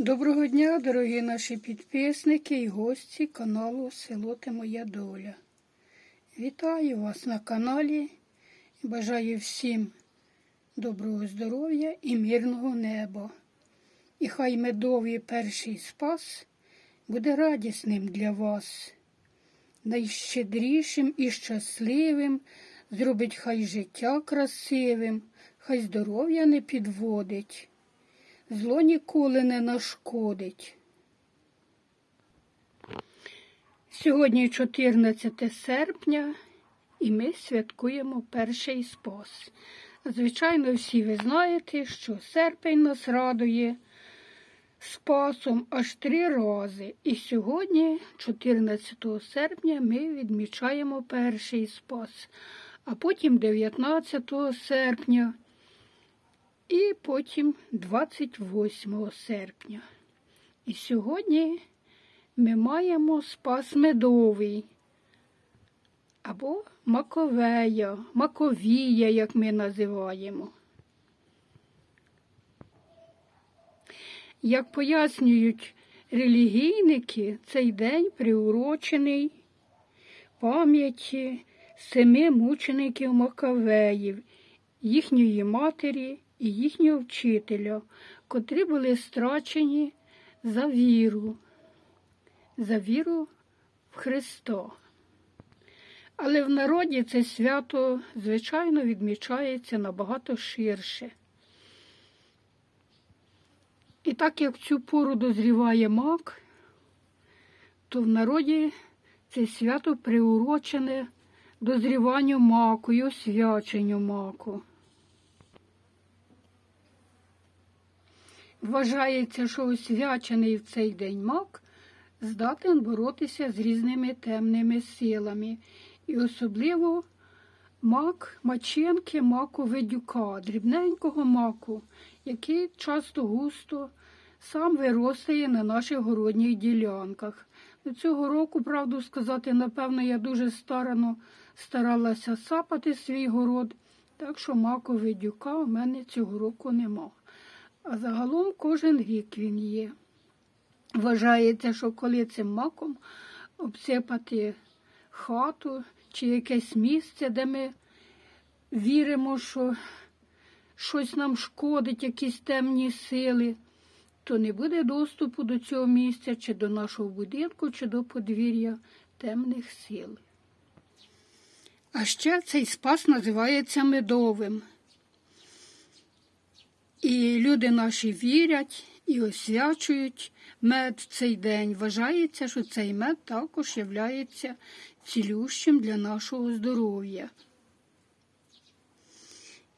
Доброго дня, дорогі наші підписники і гості каналу Село Ти Моя Доля. Вітаю вас на каналі і бажаю всім доброго здоров'я і мирного неба. І хай медовий перший спас буде радісним для вас, найщедрішим і щасливим, зробить хай життя красивим, хай здоров'я не підводить зло ніколи не нашкодить. Сьогодні 14 серпня і ми святкуємо перший спас. Звичайно, всі ви знаєте, що серпень нас радує спасом аж три рази. І сьогодні, 14 серпня, ми відмічаємо перший спас, а потім 19 серпня і потім 28 серпня. І сьогодні ми маємо спас медовий або маковея, маковія, як ми називаємо. Як пояснюють релігійники, цей день приурочений пам'яті семи мучеників Макавеїв, їхньої матері і їхнього вчителя, котрі були страчені за віру, за віру в Христа. Але в народі це свято, звичайно, відмічається набагато ширше. І так як в цю пору дозріває мак, то в народі це свято приурочене дозріванню маку і освяченню маку. Вважається, що освячений в цей день мак здатен боротися з різними темними силами, і особливо мак маченки маку ведюка, дрібненького маку, який часто густо сам виростає на наших городніх ділянках. До цього року, правду сказати, напевно, я дуже старано старалася сапати свій город, так що маку ведюка у мене цього року нема. А загалом кожен рік він є. Вважається, що коли цим маком обсипати хату чи якесь місце, де ми віримо, що щось нам шкодить, якісь темні сили, то не буде доступу до цього місця, чи до нашого будинку, чи до подвір'я темних сил. А ще цей спас називається медовим. І люди наші вірять і освячують мед в цей день. Вважається, що цей мед також є цілющим для нашого здоров'я.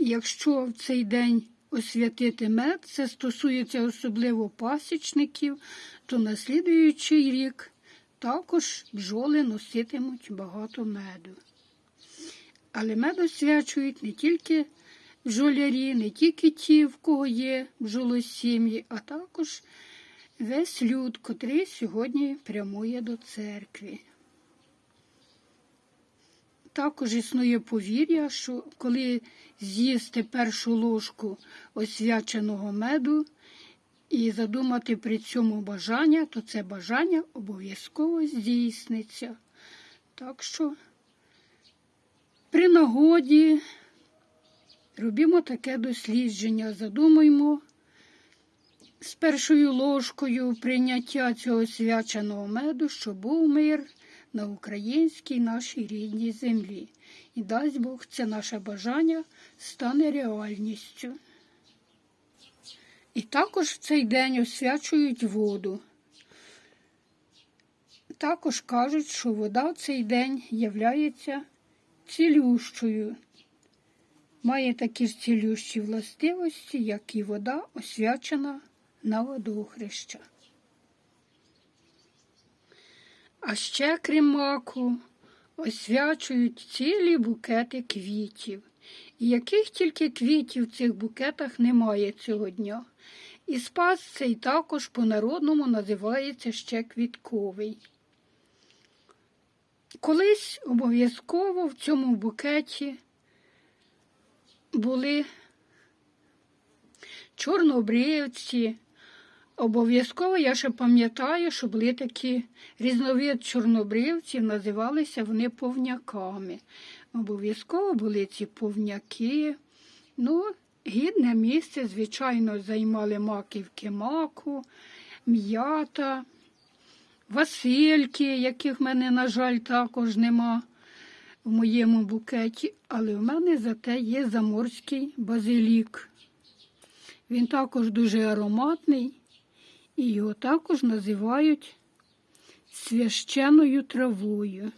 Якщо в цей день освятити мед, це стосується особливо пасічників, то на слідуючий рік також бджоли носитимуть багато меду. Але мед освячують не тільки бджолярі, не тільки ті, в кого є бджолосім'ї, а також весь люд, котрий сьогодні прямує до церкви. Також існує повір'я, що коли з'їсти першу ложку освяченого меду і задумати при цьому бажання, то це бажання обов'язково здійсниться. Так що при нагоді Робімо таке дослідження, задумуємо з першою ложкою прийняття цього свяченого меду, щоб був мир на українській нашій рідній землі. І дасть Бог, це наше бажання стане реальністю. І також в цей день освячують воду. Також кажуть, що вода в цей день являється цілющою має такі ж цілющі властивості, як і вода, освячена на водохреща. А ще, крім маку, освячують цілі букети квітів. І яких тільки квітів в цих букетах немає цього дня. І спас цей також по-народному називається ще квітковий. Колись обов'язково в цьому букеті були чорнобривці Обов'язково я ще пам'ятаю, що були такі різновид чорнобривців, називалися вони повняками. Обов'язково були ці повняки. Ну, гідне місце, звичайно, займали маківки маку, м'ята, васильки, яких в мене, на жаль, також нема в моєму букеті, але в мене зате є заморський базилік. Він також дуже ароматний, і його також називають священною травою.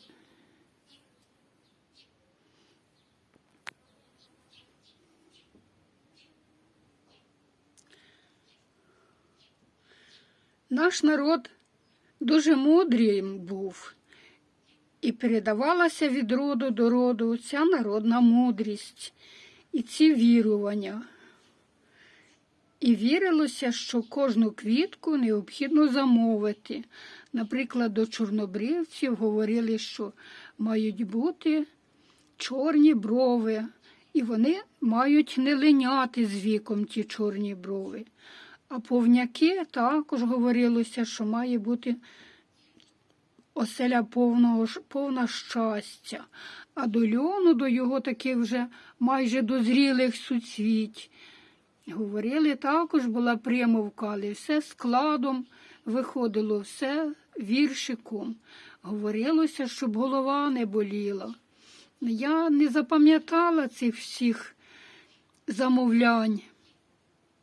Наш народ дуже мудрим був, і передавалася від роду до роду ця народна мудрість і ці вірування. І вірилося, що кожну квітку необхідно замовити. Наприклад, до чорнобривців говорили, що мають бути чорні брови, і вони мають не линяти з віком ті чорні брови. А повняки також говорилося, що має бути оселя повного, повна щастя, а до льону, до його таких вже майже дозрілих суцвіть. Говорили також була примовка, але все складом виходило, все віршиком. Говорилося, щоб голова не боліла. Я не запам'ятала цих всіх замовлянь,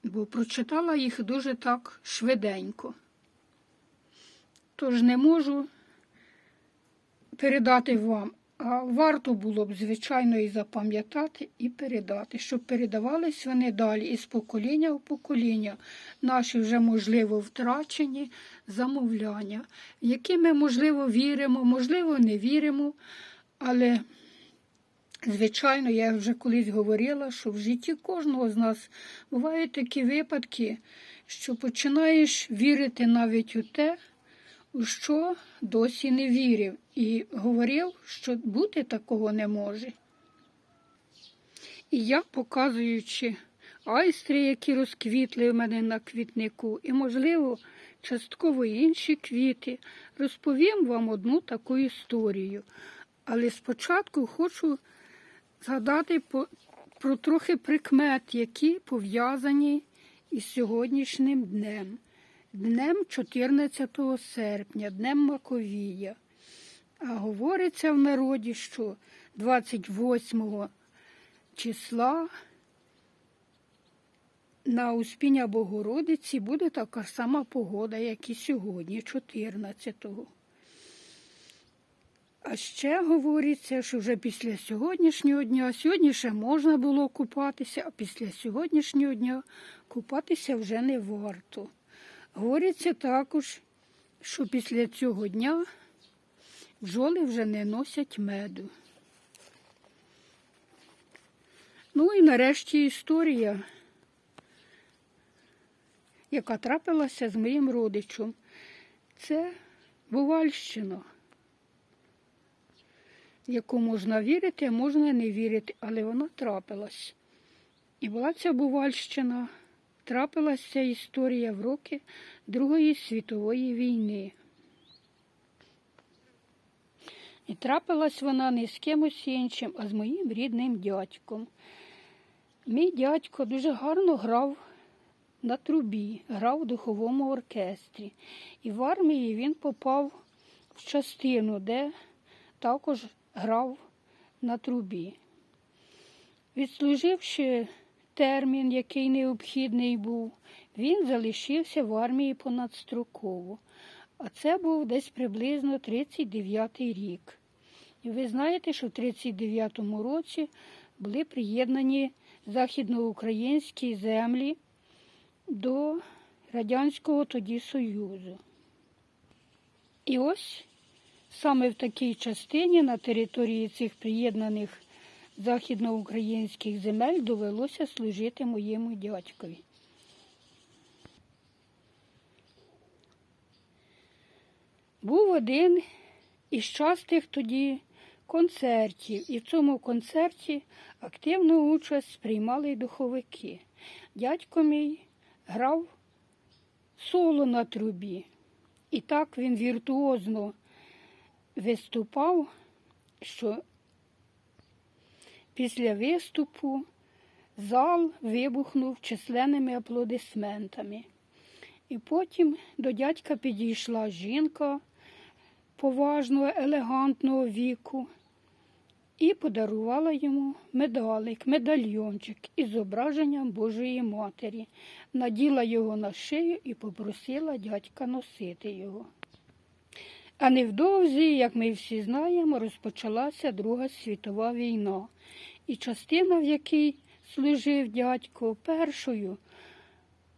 бо прочитала їх дуже так швиденько. Тож не можу передати вам. А варто було б, звичайно, і запам'ятати, і передати, щоб передавались вони далі із покоління в покоління, наші вже, можливо, втрачені замовляння, в які ми, можливо, віримо, можливо, не віримо, але, звичайно, я вже колись говорила, що в житті кожного з нас бувають такі випадки, що починаєш вірити навіть у те, що досі не вірив, і говорив, що бути такого не може. І я, показуючи айстри, які розквітли в мене на квітнику, і, можливо, частково інші квіти, розповім вам одну таку історію. Але спочатку хочу згадати про трохи прикмет, які пов'язані із сьогоднішнім днем. Днем 14 серпня, Днем Маковія. А говориться в народі, що 28 числа на Успіння Богородиці буде така сама погода, як і сьогодні, 14-го. А ще говориться, що вже після сьогоднішнього дня, сьогодні ще можна було купатися, а після сьогоднішнього дня купатися вже не варто. Говориться також, що після цього дня бджоли вже не носять меду. Ну і нарешті історія, яка трапилася з моїм родичем. Це Бувальщина, яку можна вірити, а можна не вірити, але вона трапилась. І була ця Бувальщина, трапилася історія в роки Другої світової війни. І трапилась вона не з кимось іншим, а з моїм рідним дядьком. Мій дядько дуже гарно грав на трубі, грав у духовому оркестрі. І в армії він попав в частину, де також грав на трубі. Відслуживши термін, який необхідний був, він залишився в армії понадстроково. А це був десь приблизно 39-й рік. І ви знаєте, що в 39-му році були приєднані західноукраїнські землі до Радянського тоді Союзу. І ось саме в такій частині на території цих приєднаних західноукраїнських земель довелося служити моєму дядькові. Був один із частих тоді концертів, і в цьому концерті активну участь приймали й духовики. Дядько мій грав соло на трубі. І так він віртуозно виступав, що після виступу зал вибухнув численними аплодисментами. І потім до дядька підійшла жінка поважного, елегантного віку і подарувала йому медалик, медальйончик із зображенням Божої Матері, наділа його на шию і попросила дядька носити його. А невдовзі, як ми всі знаємо, розпочалася Друга світова війна, і частина, в якій служив дядько, першою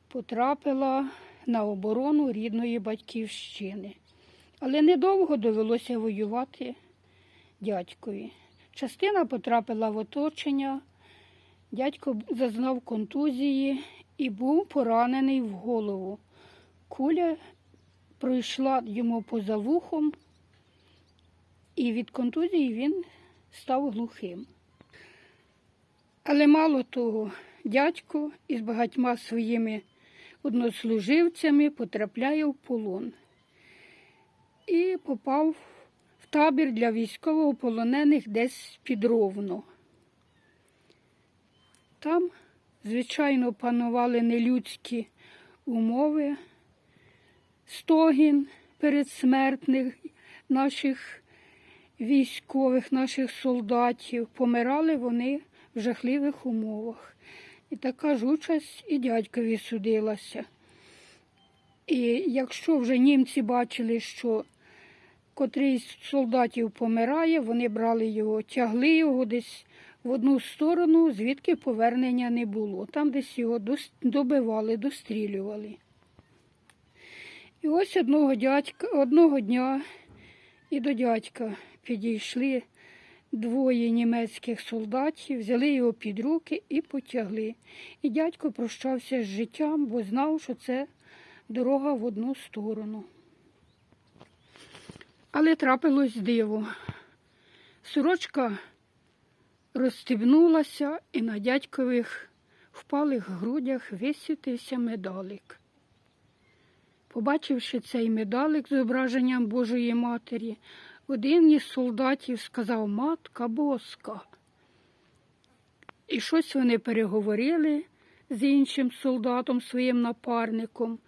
потрапила на оборону рідної батьківщини. Але недовго довелося воювати дядькові. Частина потрапила в оточення, дядько зазнав контузії і був поранений в голову. Куля пройшла йому поза вухом, і від контузії він став глухим. Але мало того, дядько із багатьма своїми однослуживцями потрапляє в полон і попав в табір для військовополонених десь під Ровно. Там, звичайно, панували нелюдські умови, стогін передсмертних наших військових, наших солдатів. Помирали вони в жахливих умовах. І така ж участь і дядькові судилася. І якщо вже німці бачили, що котрий з солдатів помирає, вони брали його, тягли його десь в одну сторону, звідки повернення не було. Там десь його добивали, дострілювали. І ось одного дядька, одного дня і до дядька підійшли двоє німецьких солдатів, взяли його під руки і потягли. І дядько прощався з життям, бо знав, що це дорога в одну сторону. Але трапилось диво. Сорочка розстібнулася, і на дядькових впалих грудях висвітився медалик. Побачивши цей медалик з зображенням Божої Матері, один із солдатів сказав Матка Боска. І щось вони переговорили з іншим солдатом, своїм напарником,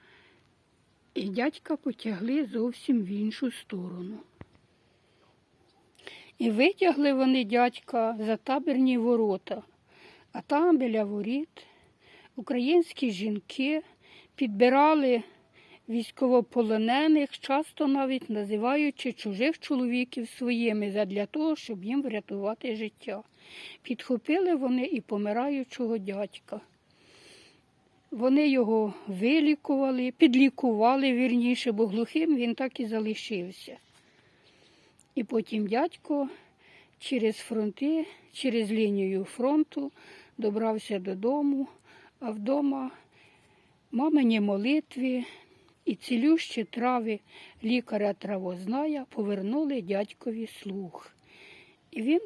і дядька потягли зовсім в іншу сторону. І витягли вони дядька за табірні ворота, а там біля воріт українські жінки підбирали військовополонених, часто навіть називаючи чужих чоловіків своїми задля того, щоб їм врятувати життя. Підхопили вони і помираючого дядька. Вони його вилікували, підлікували вірніше, бо глухим він так і залишився. І потім дядько через фронти, через лінію фронту добрався додому, а вдома мамині молитві і цілющі трави лікаря травозная повернули дядькові слух. І він,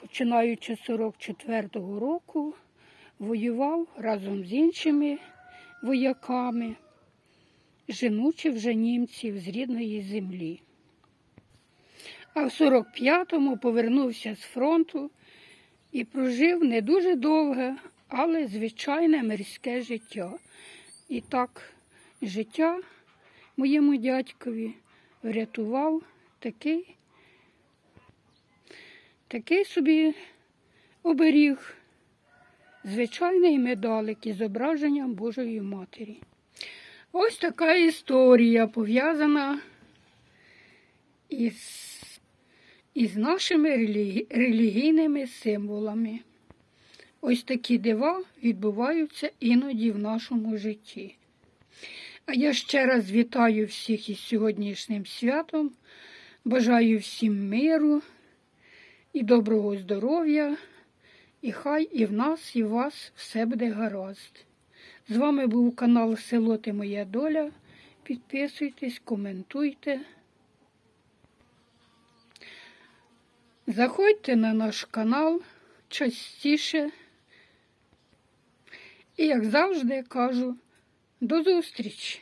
починаючи з 44-го року, воював разом з іншими вояками, женучи вже німців з рідної землі. А в 45-му повернувся з фронту і прожив не дуже довге, але звичайне мирське життя. І так життя моєму дядькові врятував такий, такий собі оберіг, звичайний медалик із зображенням Божої Матері. Ось така історія пов'язана із, із нашими релігі- релігійними символами. Ось такі дива відбуваються іноді в нашому житті. А я ще раз вітаю всіх із сьогоднішнім святом. Бажаю всім миру і доброго здоров'я, і хай і в нас, і в вас все буде гаразд. З вами був канал Село Ти Моя Доля. Підписуйтесь, коментуйте. Заходьте на наш канал частіше. І, як завжди, кажу, до зустрічі!